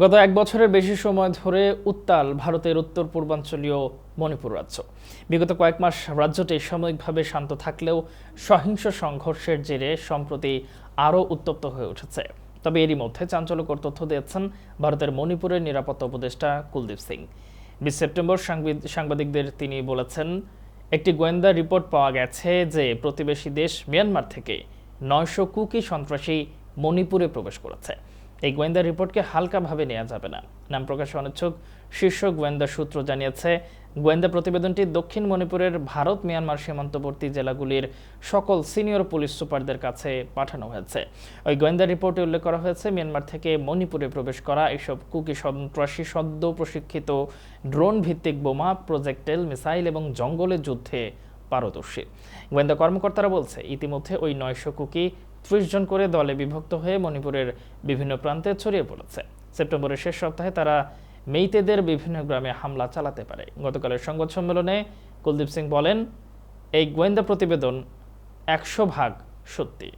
গত এক বছরের বেশি সময় ধরে উত্তাল ভারতের উত্তর পূর্বাঞ্চলীয় মণিপুর রাজ্য। বিগত কয়েক মাস রাজ্যটি সাময়িকভাবে শান্ত থাকলেও সহিংস সংঘর্ষের জেরে সম্প্রতি আরও উত্তপ্ত হয়ে উঠেছে। তবে এরই মধ্যে চাঞ্চল্যকর তথ্য দিয়েছেন ভারতের মণিপুরের নিরাপত্তা উপদেষ্টা কুলদীপ সিং। বিশ সেপ্টেম্বর সাংবিদ- সাংবাদিকদের তিনি বলেছেন, একটি গোয়েন্দা রিপোর্ট পাওয়া গেছে যে প্রতিবেশী দেশ মিয়ানমার থেকে নয়শো কুকি সন্ত্রাসী মণিপুরে প্রবেশ করেছে। এই গোয়েন্দা রিপোর্টকে হালকাভাবে নেওয়া যাবে না। নাম প্রকাশে অনিচ্ছুক শীর্ষ গোয়েন্দা সূত্র জানিয়েছে, গোয়েন্দা প্রতিবেদনটি দক্ষিণ মণিপুরের ভারত, মিয়ানমার সীমান্তবর্তী জেলাগুলির সকল সিনিয়র পুলিশ সুপারদের কাছে পাঠানো হয়েছে। ওই গোয়েন্দা রিপোর্টে উল্লেখ করা হয়েছে, মিয়ানমার থেকে মণিপুরে প্রবেশ করা এইসব কুকি সন্ত্রাসী সদ্য প্রশিক্ষিত ড্রোন ভিত্তিক বোমা, প্রজেক্টেল মিসাইল এবং জঙ্গলের যুদ্ধে পারদর্শী। গোয়েন্দা কর্মকর্তারা বলছে, ইতিমধ্যে ওই নয়শো কুকি ত্রিশ জন করে দলে বিভক্ত হয়ে মণিপুরের বিভিন্ন প্রান্তে ছড়িয়ে পড়েছে। সেপ্টেম্বরের শেষ সপ্তাহে তারা মেইতেদের বিভিন্ন গ্রামে হামলা চালাতে পারে। গতকালের সংবাদ সম্মেলনে কুলদীপ সিং বলেন, এই গোয়েন্দা প্রতিবেদন একশো ভাগ সত্যি।